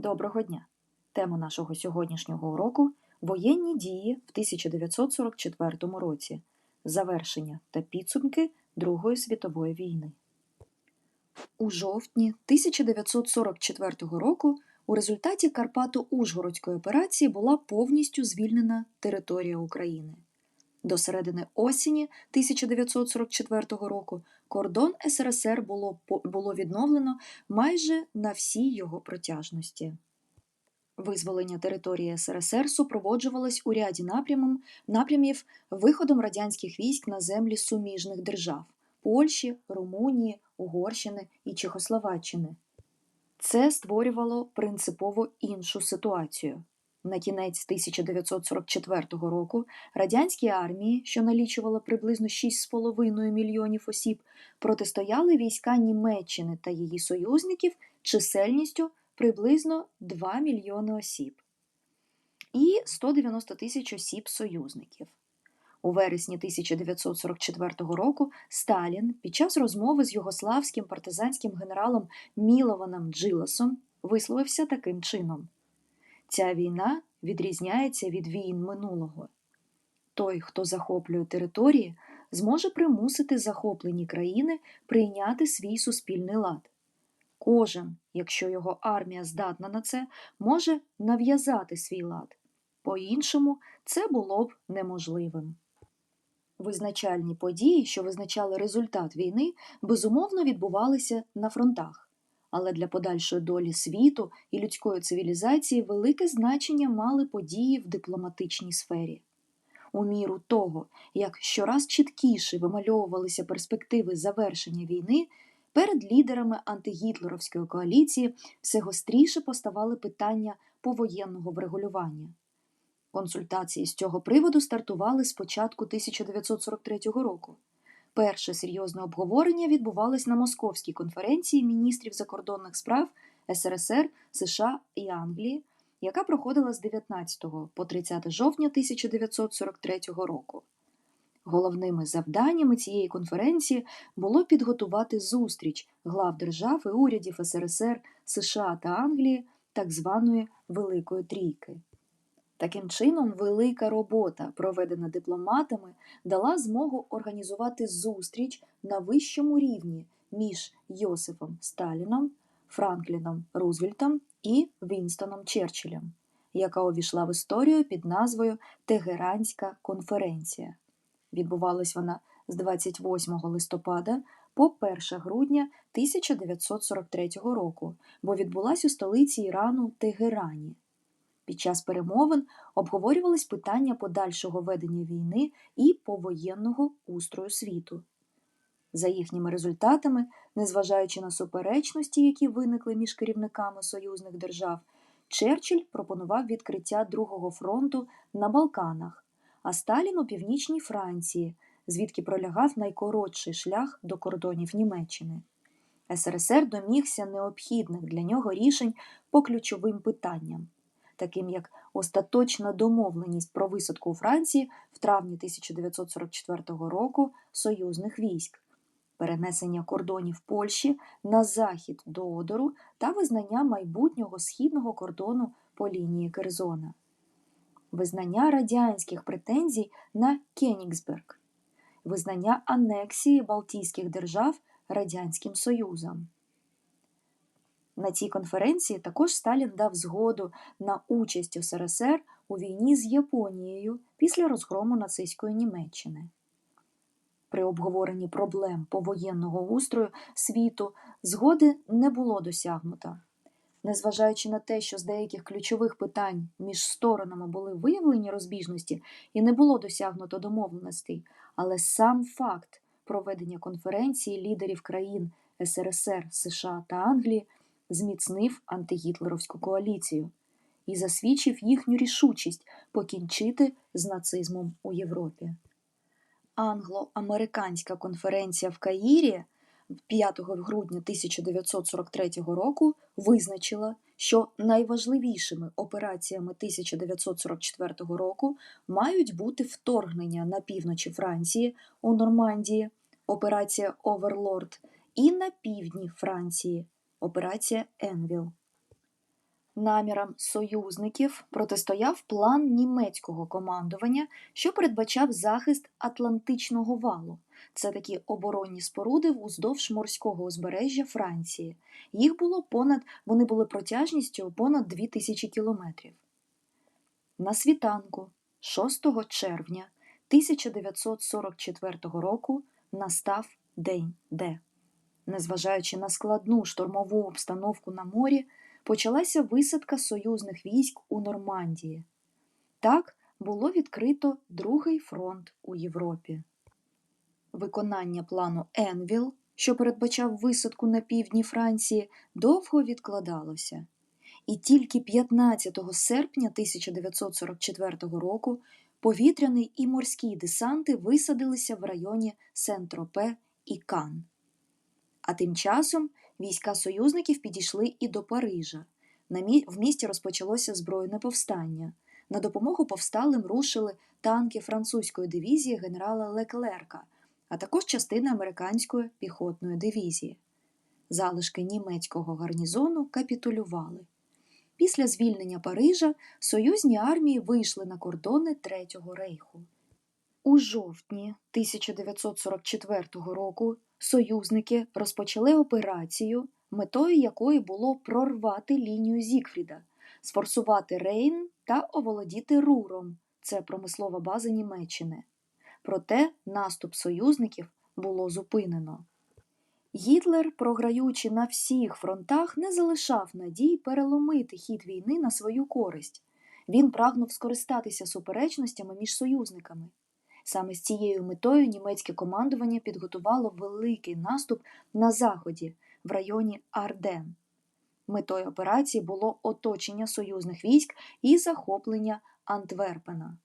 Доброго дня! Тема нашого сьогоднішнього уроку воєнні дії в 1944 році, завершення та підсумки Другої світової війни. У жовтні 1944 року у результаті Карпато-Ужгородської операції була повністю звільнена територія України. До середини осені 1944 року кордон СРСР було, було відновлено майже на всій його протяжності. Визволення території СРСР супроводжувалось у ряді напрямом, напрямів виходом радянських військ на землі суміжних держав Польщі, Румунії, Угорщини і Чехословаччини. Це створювало принципово іншу ситуацію. На кінець 1944 року радянські армії, що налічувала приблизно 6,5 мільйонів осіб, протистояли війська Німеччини та її союзників чисельністю приблизно 2 мільйони осіб і 190 тисяч осіб союзників. У вересні 1944 року Сталін під час розмови з югославським партизанським генералом Мілованом Джиласом висловився таким чином: Ця війна відрізняється від війн минулого. Той, хто захоплює території, зможе примусити захоплені країни прийняти свій суспільний лад. Кожен, якщо його армія здатна на це, може нав'язати свій лад. По-іншому це було б неможливим. Визначальні події, що визначали результат війни, безумовно відбувалися на фронтах. Але для подальшої долі світу і людської цивілізації велике значення мали події в дипломатичній сфері. У міру того, як щораз чіткіше вимальовувалися перспективи завершення війни, перед лідерами антигітлеровської коаліції все гостріше поставали питання повоєнного врегулювання. Консультації з цього приводу стартували з початку 1943 року. Перше серйозне обговорення відбувалось на Московській конференції міністрів закордонних справ СРСР, США і Англії, яка проходила з 19 по 30 жовтня 1943 року. Головними завданнями цієї конференції було підготувати зустріч глав держав і урядів СРСР, США та Англії, так званої Великої Трійки. Таким чином, велика робота, проведена дипломатами, дала змогу організувати зустріч на вищому рівні між Йосифом Сталіном, Франкліном Рузвельтом і Вінстоном Черчиллем, яка увійшла в історію під назвою Тегеранська конференція. Відбувалась вона з 28 листопада по 1 грудня 1943 року, бо відбулась у столиці Ірану Тегерані. Під час перемовин обговорювались питання подальшого ведення війни і повоєнного устрою світу. За їхніми результатами, незважаючи на суперечності, які виникли між керівниками союзних держав, Черчилль пропонував відкриття Другого фронту на Балканах, а Сталін у північній Франції, звідки пролягав найкоротший шлях до кордонів Німеччини. СРСР домігся необхідних для нього рішень по ключовим питанням таким як остаточна домовленість про висадку у Франції в травні 1944 року союзних військ, перенесення кордонів Польщі на захід до Одору та визнання майбутнього східного кордону по лінії Керзона, визнання радянських претензій на Кенігсберг, визнання анексії Балтійських держав Радянським Союзом. На цій конференції також Сталін дав згоду на участь СРСР у війні з Японією після розгрому нацистської Німеччини. При обговоренні проблем повоєнного устрою світу згоди не було досягнуто. Незважаючи на те, що з деяких ключових питань між сторонами були виявлені розбіжності і не було досягнуто домовленостей, але сам факт проведення конференції лідерів країн СРСР, США та Англії зміцнив антигітлеровську коаліцію і засвідчив їхню рішучість покінчити з нацизмом у Європі. Англо-американська конференція в Каїрі 5 грудня 1943 року визначила, що найважливішими операціями 1944 року мають бути вторгнення на півночі Франції у Нормандії, операція Оверлорд, і на півдні Франції операція Енвіл. Намірам союзників протистояв план німецького командування, що передбачав захист Атлантичного валу. Це такі оборонні споруди вздовж морського узбережжя Франції. Їх було понад, вони були протяжністю понад 2000 кілометрів. На світанку 6 червня 1944 року настав День Д. Незважаючи на складну штурмову обстановку на морі, почалася висадка союзних військ у Нормандії. Так було відкрито Другий фронт у Європі. Виконання плану Енвіл, що передбачав висадку на півдні Франції, довго відкладалося. І тільки 15 серпня 1944 року повітряний і морський десанти висадилися в районі Сен-Тропе і Кан. А тим часом війська союзників підійшли і до Парижа. В місті розпочалося збройне повстання. На допомогу повсталим рушили танки французької дивізії генерала Леклерка, а також частина американської піхотної дивізії. Залишки німецького гарнізону капітулювали. Після звільнення Парижа союзні армії вийшли на кордони Третього рейху. У жовтні 1944 року союзники розпочали операцію, метою якої було прорвати лінію Зігфріда, сфорсувати Рейн та оволодіти Руром це промислова база Німеччини. Проте наступ союзників було зупинено. Гітлер, програючи на всіх фронтах, не залишав надій переломити хід війни на свою користь. Він прагнув скористатися суперечностями між союзниками. Саме з цією метою німецьке командування підготувало великий наступ на заході в районі Арден. Метою операції було оточення союзних військ і захоплення Антверпена.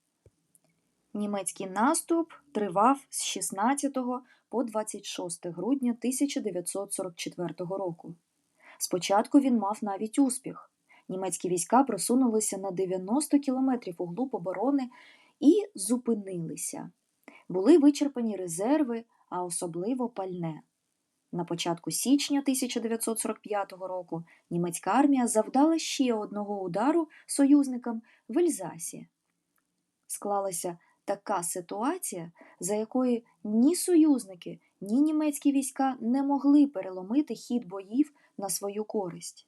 Німецький наступ тривав з 16 по 26 грудня 1944 року. Спочатку він мав навіть успіх. Німецькі війська просунулися на 90 кілометрів у глуб оборони і зупинилися. Були вичерпані резерви, а особливо пальне. На початку січня 1945 року німецька армія завдала ще одного удару союзникам в Ельзасі. Склалася така ситуація, за якої ні союзники, ні німецькі війська не могли переломити хід боїв на свою користь.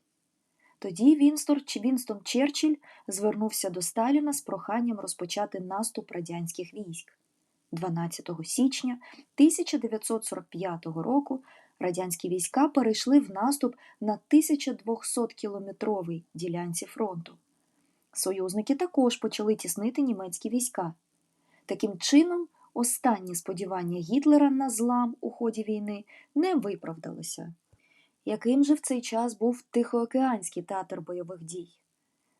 Тоді Вінстон, Вінстон Черчилль звернувся до Сталіна з проханням розпочати наступ радянських військ. 12 січня 1945 року радянські війська перейшли в наступ на 1200-кілометровій ділянці фронту. Союзники також почали тіснити німецькі війська. Таким чином, останні сподівання Гітлера на злам у ході війни не виправдалися. Яким же в цей час був Тихоокеанський театр бойових дій?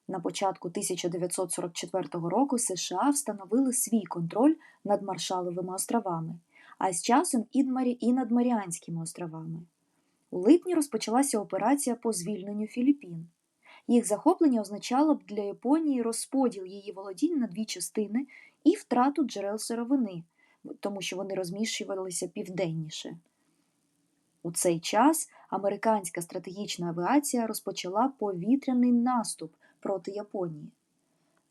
На початку 1944 року США встановили свій контроль над Маршаловими островами, а з часом і над Маріанськими островами. У липні розпочалася операція по звільненню Філіппін. Їх захоплення означало б для Японії розподіл її володінь на дві частини і втрату джерел сировини, тому що вони розміщувалися південніше. У цей час американська стратегічна авіація розпочала повітряний наступ проти Японії.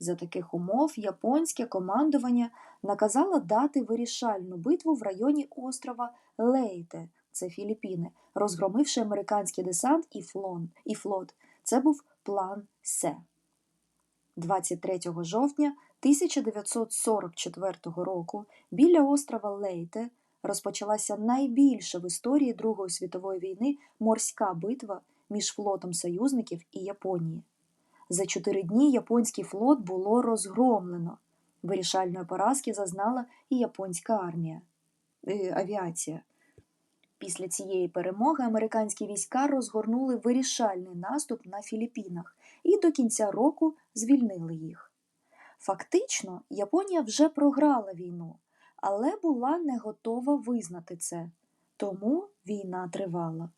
За таких умов японське командування наказало дати вирішальну битву в районі острова Лейте, це Філіппіни, розгромивши американський десант і, флон, і флот. Це був план Се. 23 жовтня 1944 року біля острова Лейте розпочалася найбільша в історії Другої світової війни морська битва між флотом союзників і Японії. За чотири дні японський флот було розгромлено. Вирішальної поразки зазнала і японська армія е, авіація. Після цієї перемоги американські війська розгорнули вирішальний наступ на Філіппінах і до кінця року звільнили їх. Фактично, Японія вже програла війну, але була не готова визнати це, тому війна тривала.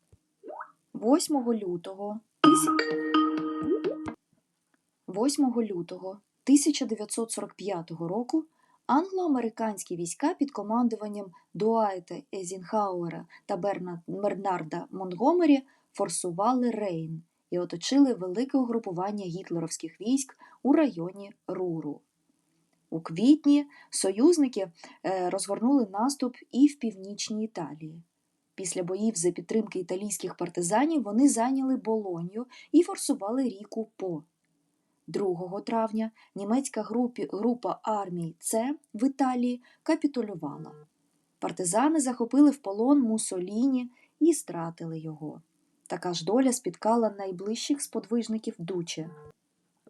8 лютого 8 лютого 1945 року англо-американські війська під командуванням Дуайта Езінхауера та Бернарда Монтгомері форсували Рейн і оточили велике угрупування гітлерівських військ у районі Руру. У квітні союзники е, розгорнули наступ і в північній Італії. Після боїв за підтримки італійських партизанів вони зайняли Болонью і форсували ріку По. 2 травня німецька групі, група армій С в Італії капітулювала. Партизани захопили в полон Мусоліні і стратили його. Така ж доля спіткала найближчих сподвижників Дуче.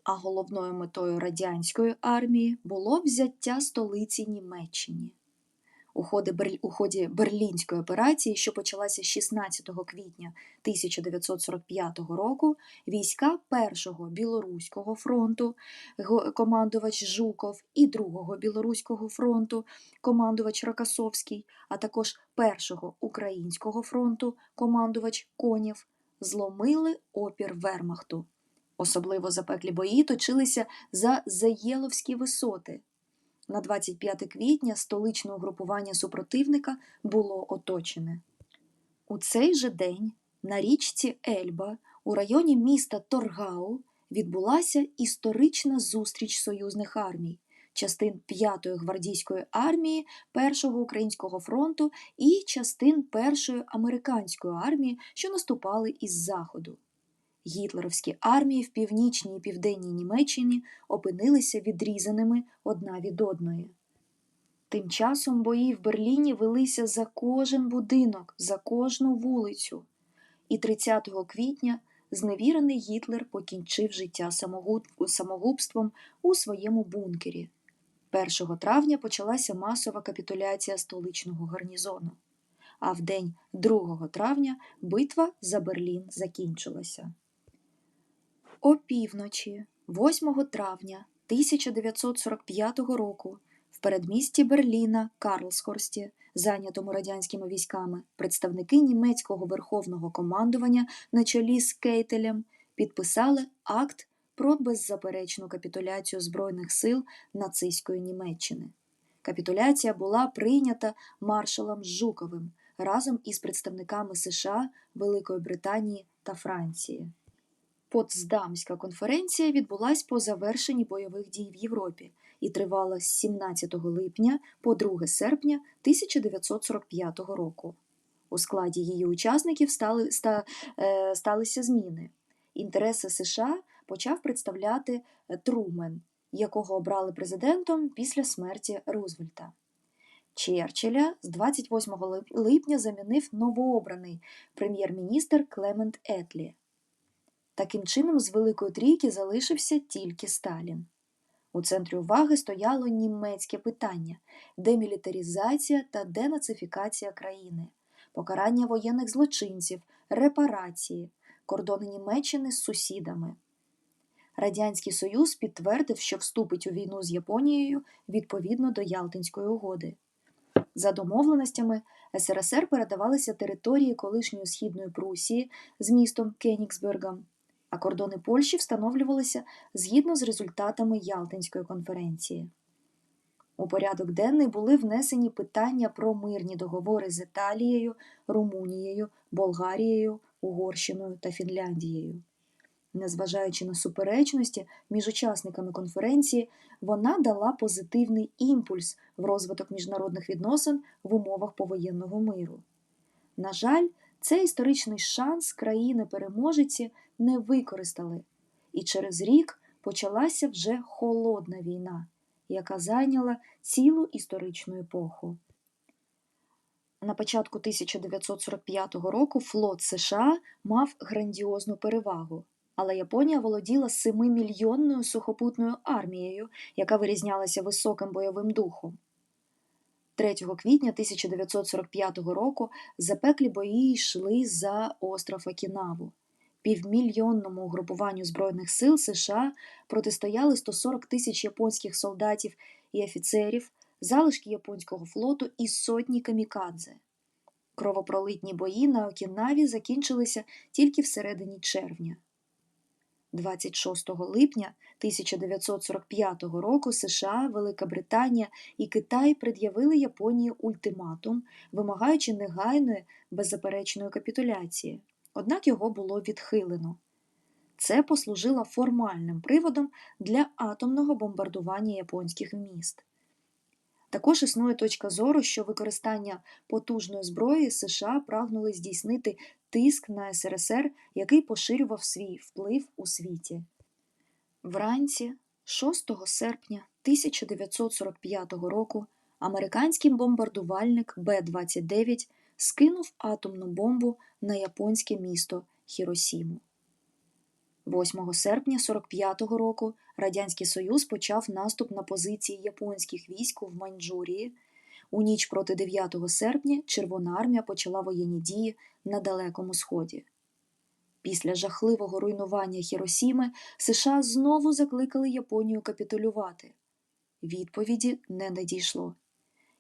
А головною метою радянської армії було взяття столиці Німеччині. У ході, Берлінської операції, що почалася 16 квітня 1945 року, війська Першого Білоруського фронту, командувач Жуков, і Другого Білоруського фронту, командувач Рокасовський, а також Першого Українського фронту, командувач Конєв, зломили опір Вермахту. Особливо запеклі бої точилися за Заєловські висоти. На 25 квітня столичне угрупування супротивника було оточене. У цей же день на річці Ельба у районі міста Торгау відбулася історична зустріч союзних армій, частин 5-ї гвардійської армії Першого українського фронту і частин Першої американської армії, що наступали із заходу. Гітлерівські армії в північній і південній Німеччині опинилися відрізаними одна від одної. Тим часом бої в Берліні велися за кожен будинок, за кожну вулицю. І 30 квітня зневірений Гітлер покінчив життя самогубством у своєму бункері. 1 травня почалася масова капітуляція столичного гарнізону, а в день 2 травня битва за Берлін закінчилася. Опівночі, 8 травня 1945 року, в передмісті Берліна Карлсхорсті, зайнятому радянськими військами, представники німецького верховного командування на чолі з Кейтелем підписали акт про беззаперечну капітуляцію Збройних сил нацистської Німеччини. Капітуляція була прийнята маршалом Жуковим разом із представниками США, Великої Британії та Франції. Потсдамська конференція відбулась по завершенні бойових дій в Європі і тривала з 17 липня по 2 серпня 1945 року. У складі її учасників стали, ста, е, сталися зміни. Інтереси США почав представляти Трумен, якого обрали президентом після смерті Рузвельта. Черчилля з 28 липня замінив новообраний прем'єр-міністр Клемент Етлі. Таким чином, з Великої трійки залишився тільки Сталін. У центрі уваги стояло німецьке питання демілітарізація та денацифікація країни, покарання воєнних злочинців, репарації, кордони Німеччини з сусідами. Радянський Союз підтвердив, що вступить у війну з Японією відповідно до Ялтинської угоди. За домовленостями, СРСР передавалися території колишньої східної Прусії з містом Кенігсбергом а кордони Польщі встановлювалися згідно з результатами Ялтинської конференції. У порядок денний були внесені питання про мирні договори з Італією, Румунією, Болгарією, Угорщиною та Фінляндією. Незважаючи на суперечності між учасниками конференції, вона дала позитивний імпульс в розвиток міжнародних відносин в умовах повоєнного миру. На жаль, цей історичний шанс країни-переможиці не використали, і через рік почалася вже холодна війна, яка зайняла цілу історичну епоху. На початку 1945 року флот США мав грандіозну перевагу, але Японія володіла 7-мільйонною сухопутною армією, яка вирізнялася високим бойовим духом. 3 квітня 1945 року запеклі бої йшли за остров Окінаву. Півмільйонному угрупуванню Збройних сил США протистояли 140 тисяч японських солдатів і офіцерів, залишки японського флоту і сотні камікадзе. Кровопролитні бої на Окінаві закінчилися тільки всередині червня. 26 липня 1945 року США, Велика Британія і Китай пред'явили Японії ультиматум, вимагаючи негайної беззаперечної капітуляції. Однак його було відхилено. Це послужило формальним приводом для атомного бомбардування японських міст. Також існує точка зору, що використання потужної зброї США прагнули здійснити тиск на СРСР, який поширював свій вплив у світі. Вранці 6 серпня 1945 року американський бомбардувальник Б-29 скинув атомну бомбу на японське місто Хіросіму. 8 серпня 45-го року Радянський Союз почав наступ на позиції японських військ в Маньчжурії. У ніч проти 9 серпня Червона армія почала воєнні дії на Далекому Сході. Після жахливого руйнування Хіросіми США знову закликали Японію капітулювати. Відповіді не надійшло.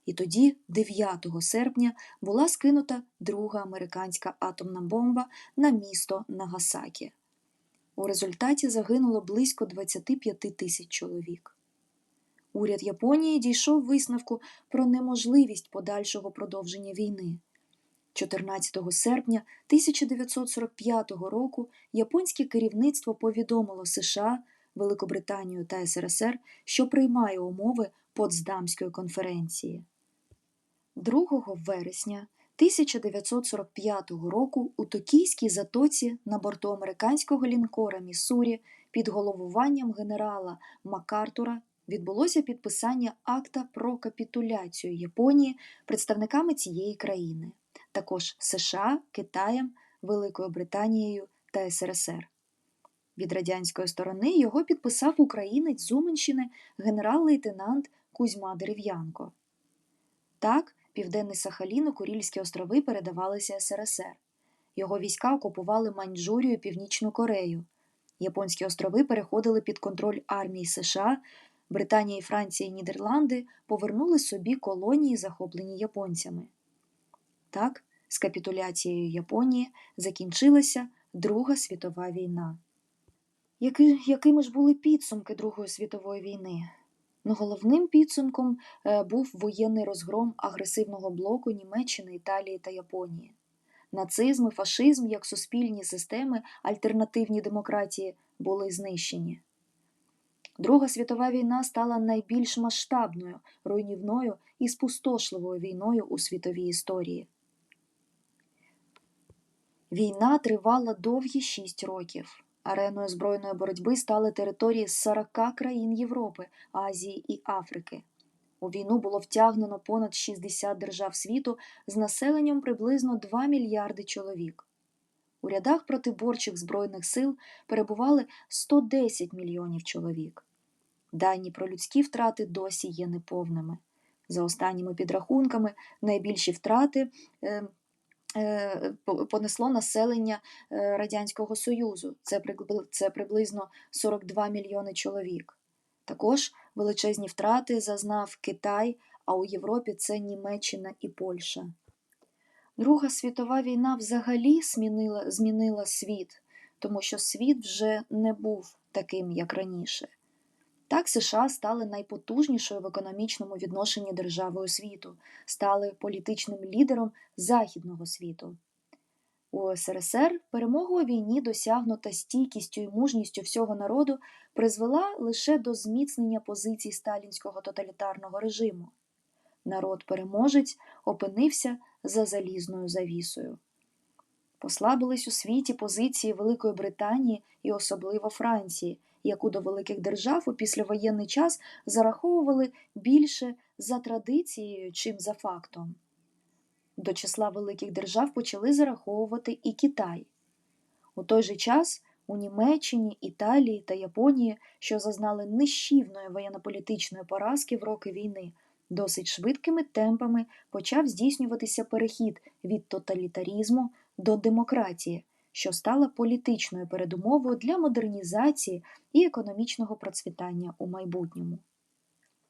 І тоді, 9 серпня, була скинута друга американська атомна бомба на місто Нагасакі. У результаті загинуло близько 25 тисяч чоловік. Уряд Японії дійшов висновку про неможливість подальшого продовження війни. 14 серпня 1945 року японське керівництво повідомило США, Великобританію та СРСР, що приймає умови Потсдамської конференції. 2 вересня 1945 року у Токійській затоці на борту американського лінкора Міссурі під головуванням генерала Макартура відбулося підписання акта про капітуляцію Японії представниками цієї країни, також США, Китаєм, Великою Британією та СРСР. Від радянської сторони його підписав українець з Уманщини генерал-лейтенант Кузьма Дерев'янко. Так, Південний Сахалін і Курільські острови передавалися СРСР. Його війська окупували Маньчжурію і Північну Корею. Японські острови переходили під контроль армії США, Британія, Франція і Нідерланди повернули собі колонії, захоплені японцями. Так, з капітуляцією Японії закінчилася Друга світова війна. Які, якими ж були підсумки Другої світової війни? Ну, головним підсумком е, був воєнний розгром агресивного блоку Німеччини, Італії та Японії. Нацизм і фашизм як суспільні системи, альтернативні демократії були знищені. Друга світова війна стала найбільш масштабною, руйнівною і спустошливою війною у світовій історії. Війна тривала довгі шість років. Ареною збройної боротьби стали території 40 країн Європи, Азії і Африки. У війну було втягнено понад 60 держав світу з населенням приблизно 2 мільярди чоловік. У рядах протиборчих збройних сил перебували 110 мільйонів чоловік. Дані про людські втрати досі є неповними. За останніми підрахунками, найбільші втрати е, Е, понесло населення е, Радянського Союзу. Це приблизно 42 мільйони чоловік. Також величезні втрати зазнав Китай, а у Європі це Німеччина і Польща. Друга світова війна взагалі змінила, змінила світ, тому що світ вже не був таким, як раніше. Так США стали найпотужнішою в економічному відношенні державою світу, стали політичним лідером Західного світу. У СРСР перемогу у війні, досягнута стійкістю і мужністю всього народу, призвела лише до зміцнення позицій сталінського тоталітарного режиму. Народ переможець опинився за залізною завісою. Послабились у світі позиції Великої Британії і особливо Франції, яку до великих держав у післявоєнний час зараховували більше за традицією, чим за фактом. До числа великих держав почали зараховувати і Китай. У той же час у Німеччині, Італії та Японії, що зазнали нищівної воєнно-політичної поразки в роки війни, досить швидкими темпами почав здійснюватися перехід від тоталітарізму до демократії, що стала політичною передумовою для модернізації і економічного процвітання у майбутньому.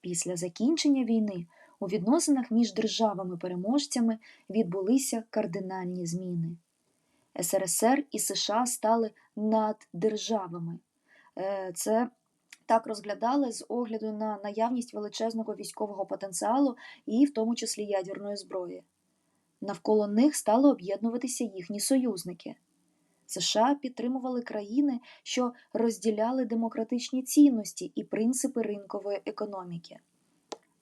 Після закінчення війни у відносинах між державами-переможцями відбулися кардинальні зміни. СРСР і США стали наддержавами. Е, це так розглядали з огляду на наявність величезного військового потенціалу і в тому числі ядерної зброї. Навколо них стали об'єднуватися їхні союзники. США підтримували країни, що розділяли демократичні цінності і принципи ринкової економіки.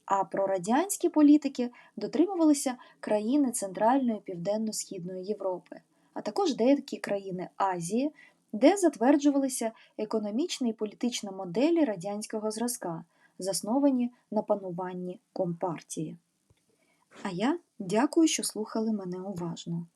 А прорадянські політики дотримувалися країни Центральної Південно-Східної Європи, а також деякі країни Азії, де затверджувалися економічна і політична моделі радянського зразка, засновані на пануванні компартії. А я дякую, що слухали мене уважно.